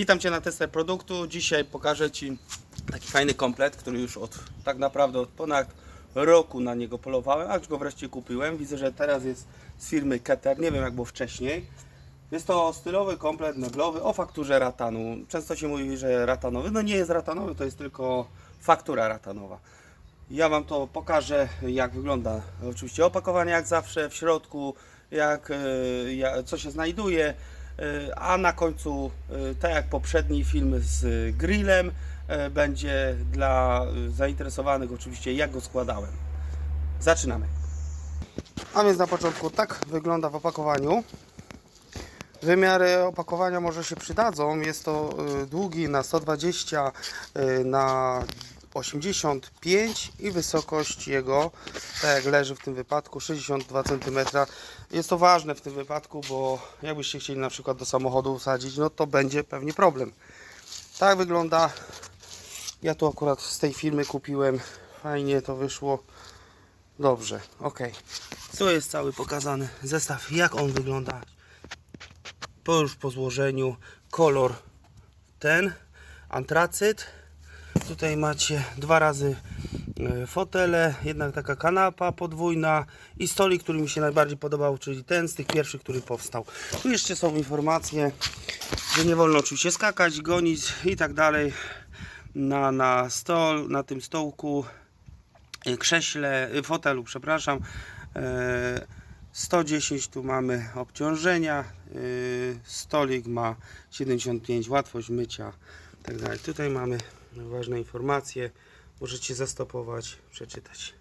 Witam Cię na testę produktu. Dzisiaj pokażę Ci taki fajny komplet, który już od tak naprawdę od ponad roku na niego polowałem, aż go wreszcie kupiłem. Widzę, że teraz jest z firmy Keter, nie wiem jak było wcześniej. Jest to stylowy komplet meblowy o fakturze ratanu. Często się mówi, że ratanowy. No nie jest ratanowy, to jest tylko faktura ratanowa. Ja Wam to pokażę, jak wygląda oczywiście opakowanie, jak zawsze w środku, jak, e, co się znajduje, a na końcu, e, tak jak poprzedni film z grillem, e, będzie dla e, zainteresowanych oczywiście, jak go składałem. Zaczynamy. A więc na początku tak wygląda w opakowaniu. Wymiary opakowania może się przydadzą. Jest to długi na 120 y, na 85 i wysokość jego, tak jak leży w tym wypadku, 62 cm. Jest to ważne w tym wypadku, bo jakbyście chcieli na przykład do samochodu wsadzić, no to będzie pewnie problem. Tak wygląda. Ja tu akurat z tej firmy kupiłem. Fajnie to wyszło. Dobrze, ok. Tu jest cały pokazany zestaw, jak on wygląda po już po złożeniu kolor ten antracyt tutaj macie dwa razy e, fotele jednak taka kanapa podwójna i stolik który mi się najbardziej podobał czyli ten z tych pierwszych który powstał tu jeszcze są informacje że nie wolno oczywiście skakać gonić i tak dalej na, na stol na tym stołku e, krześle, e, fotelu, przepraszam. E, 110 tu mamy obciążenia. Stolik ma 75, łatwość mycia, tak dalej. Tutaj mamy ważne informacje. Możecie zastopować, przeczytać.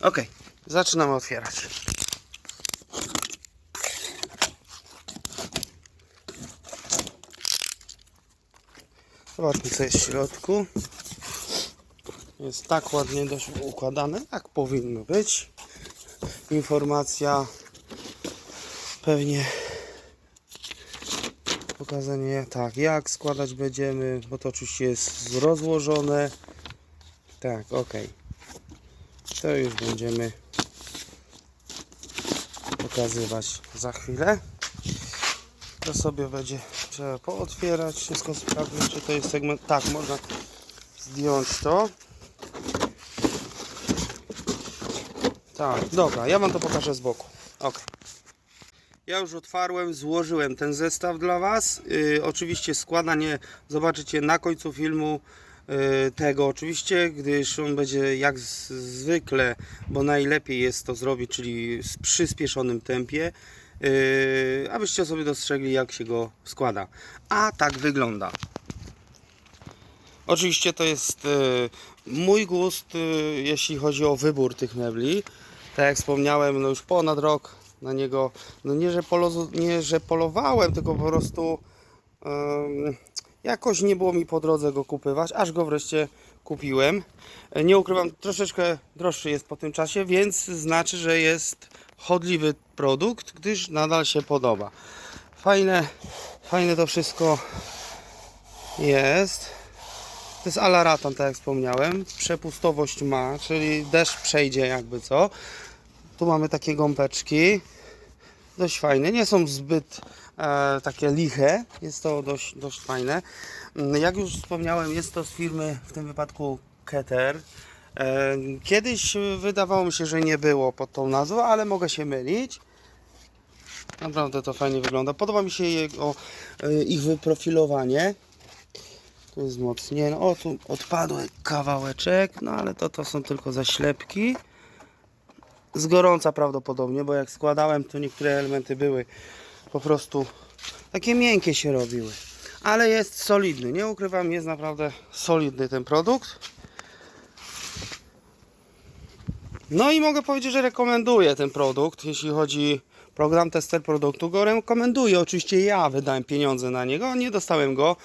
Ok, zaczynamy otwierać. Zobaczmy co jest w środku. Jest tak ładnie dość układane, jak powinno być. Informacja pewnie pokazanie tak, jak składać będziemy, bo to oczywiście jest rozłożone. Tak, ok. To już będziemy pokazywać za chwilę. To sobie będzie trzeba pootwierać, wszystko sprawdzić, czy to jest segment. Tak, można zdjąć to. Tak, dobra, ja wam to pokażę z boku. Ok. Ja już otwarłem, złożyłem ten zestaw dla Was. Yy, oczywiście składanie zobaczycie na końcu filmu yy, tego oczywiście, gdyż on będzie jak zwykle, bo najlepiej jest to zrobić, czyli w przyspieszonym tempie, yy, abyście sobie dostrzegli jak się go składa. A tak wygląda. Oczywiście to jest e, mój gust, e, jeśli chodzi o wybór tych mebli. Tak jak wspomniałem, no już ponad rok na niego, no nie że, nie, że polowałem, tylko po prostu em, jakoś nie było mi po drodze go kupywać, aż go wreszcie kupiłem. Nie ukrywam, troszeczkę droższy jest po tym czasie, więc znaczy, że jest chodliwy produkt, gdyż nadal się podoba. Fajne, fajne to wszystko jest. To jest alaratan, tak jak wspomniałem. Przepustowość ma, czyli deszcz przejdzie jakby co. Tu mamy takie gąbeczki. Dość fajne. Nie są zbyt e, takie liche. Jest to dość, dość fajne. Mm, Jak już wspomniałem, jest to z firmy w tym wypadku Keter. E, kiedyś wydawało mi się, że nie było pod tą nazwą, ale mogę się mylić. Naprawdę to fajnie wygląda. Podoba mi się jego, e, ich wyprofilowanie. Tu jest wzmocnienie. O, tu odpadły kawałeczek, no ale to, to są tylko zaślepki. Z gorąca prawdopodobnie, bo jak składałem, to niektóre elementy były po prostu takie miękkie się robiły. Ale jest solidny, nie ukrywam, jest naprawdę solidny ten produkt. No i mogę powiedzieć, że rekomenduję ten produkt, jeśli chodzi program tester produktu, go rekomenduję. Oczywiście ja wydałem pieniądze na niego, nie dostałem go,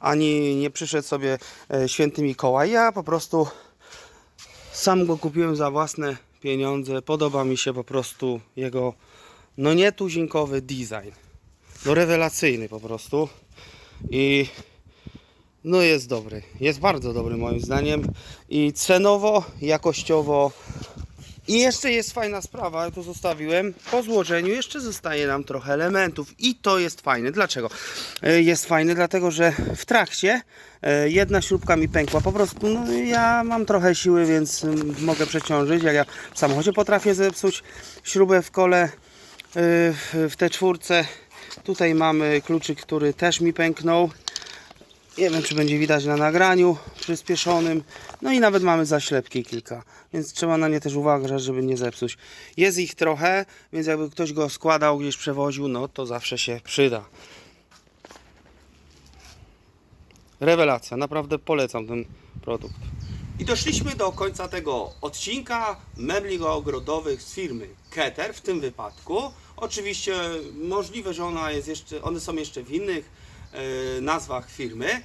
ani nie przyszedł sobie e, święty Mikołaj. Ja po prostu sam go kupiłem za własne pieniądze. Podoba mi się po prostu jego, no nie tuzinkowy design. No rewelacyjny po prostu. I no jest dobry. Jest bardzo dobry moim zdaniem. I cenowo, jakościowo I jeszcze jest fajna sprawa, to zostawiłem. Po złożeniu jeszcze zostaje nam trochę elementów i to jest fajne. Dlaczego? E, Jest fajne, dlatego że w trakcie e, jedna śrubka mi pękła. Po prostu no, ja mam trochę siły, więc mm, mogę przeciążyć. Jak ja w samochodzie potrafię zepsuć śrubę w kole e, w te czwórce. Tutaj mamy kluczyk, który też mi pęknął. Nie wiem, czy będzie widać na nagraniu przyspieszonym. No i nawet mamy zaślepki kilka, więc trzeba na nie też uważać, żeby nie zepsuć. Jest ich trochę, więc jakby ktoś go składał, gdzieś przewoził, no to zawsze się przyda. Rewelacja, naprawdę polecam ten produkt. I doszliśmy do końca tego odcinka mebli ogrodowych z firmy Keter w tym wypadku. Oczywiście możliwe, że ona jest jeszcze, one są jeszcze w innych nazwach firmy.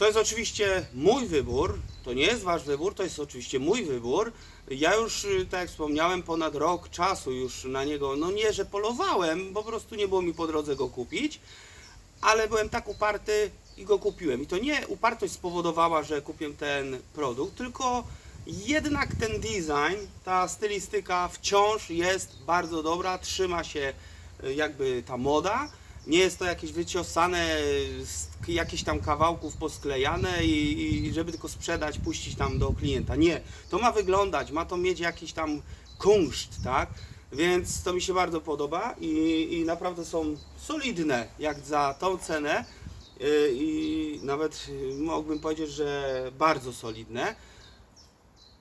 To jest oczywiście mój wybór, to nie jest wasz wybór, to jest oczywiście mój wybór. Ja już, y, tak jak wspomniałem, ponad rok czasu już na niego, no nie, że polowałem, po prostu nie było mi po drodze go kupić, ale byłem tak uparty i go kupiłem. I to nie upartość spowodowała, że kupiłem ten produkt, tylko jednak ten design, ta stylistyka wciąż jest bardzo dobra, trzyma się y, jakby ta moda. Nie jest to jakieś wyciosane, z k- jakichś tam kawałków posklejane i, i żeby tylko sprzedać, puścić tam do klienta. Nie, to ma wyglądać, ma to mieć jakiś tam kunszt, tak? Więc to mi się bardzo podoba i, i naprawdę są solidne jak za tą cenę yy, i nawet yy, mógłbym powiedzieć, że bardzo solidne.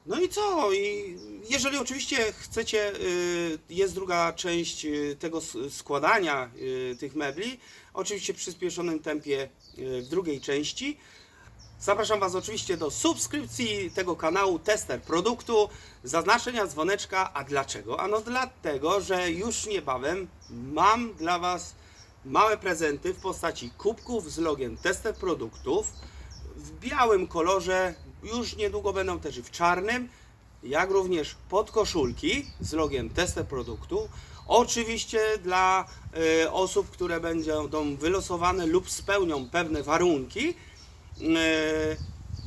No i co? I jeżeli oczywiście chcecie, y, jest druga część y, tego składania y, tych mebli, oczywiście w przyspieszonym tempie w drugiej części. Zapraszam Was oczywiście do subskrypcji tego kanału Tester Produktu, zaznaczenia dzwoneczka. A dlaczego? Ano dlatego, że już niebawem mam dla Was małe prezenty w postaci kubków z logiem Tester Produktów w białym kolorze, już niedługo będą też w czarnym, jak również podkoszulki z logiem Tester Produktu. Oczywiście dla e, osób, które będą wylosowane lub spełnią pewne warunki. E,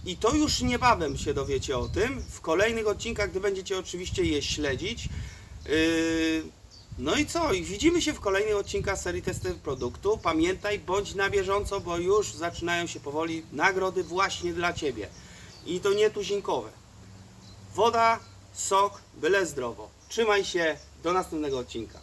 I to już niebawem się dowiecie o tym. W kolejnych odcinkach, gdy będziecie oczywiście je śledzić. E, No i co? Widzimy się w kolejnych odcinkach serii Testy Produktu. Pamiętaj, bądź na bieżąco, bo już zaczynają się powoli nagrody właśnie dla Ciebie. I to nie tuzinkowe. Woda, sok, byle zdrowo. Trzymaj się, do następnego odcinka.